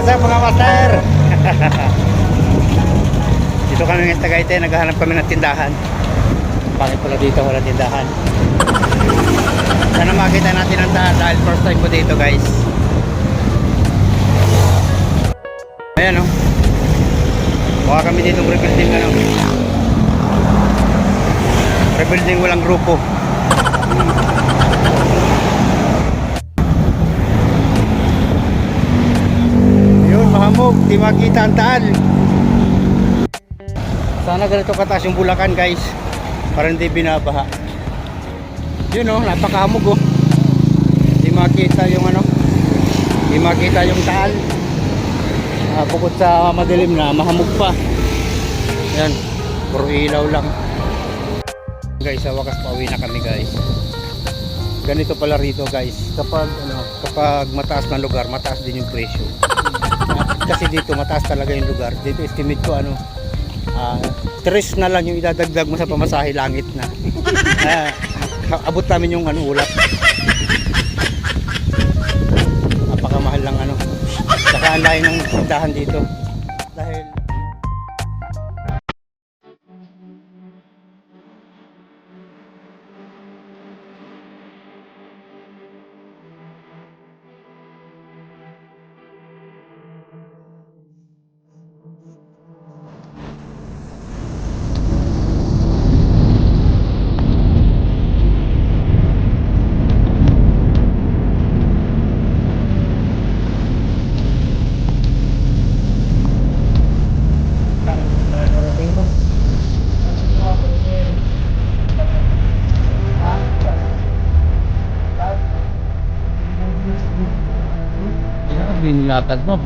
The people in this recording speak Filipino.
sir! dito kami ng Tagaytay, naghahanap kami ng tindahan. Bakit pala dito wala tindahan? Sana makita natin ang daan dahil first time ko dito guys. Ayan o. Mukha kami dito rebuilding ano. Rebuilding walang grupo. Mahamog. Di makita ang daan. Sana ganito kataas yung bulakan guys. Para hindi binabaha. Yun oh, napakahamog oh. Di makita yung ano. Di makita yung daan. Ah, bukod sa madilim na, mahamog pa. Yan, puro ilaw lang. Guys, sa wakas pauwi na kami guys. Ganito pala rito guys. Kapag ano, kapag mataas na lugar, mataas din yung presyo. Kasi dito mataas talaga yung lugar. Dito estimate ko ano, ah, tres na lang yung idadagdag mo sa pamasahe langit na. Ah, abot namin yung ano ulap. Napakamahal lang ano. Saka ang layo ng tindahan dito. nilatag mo.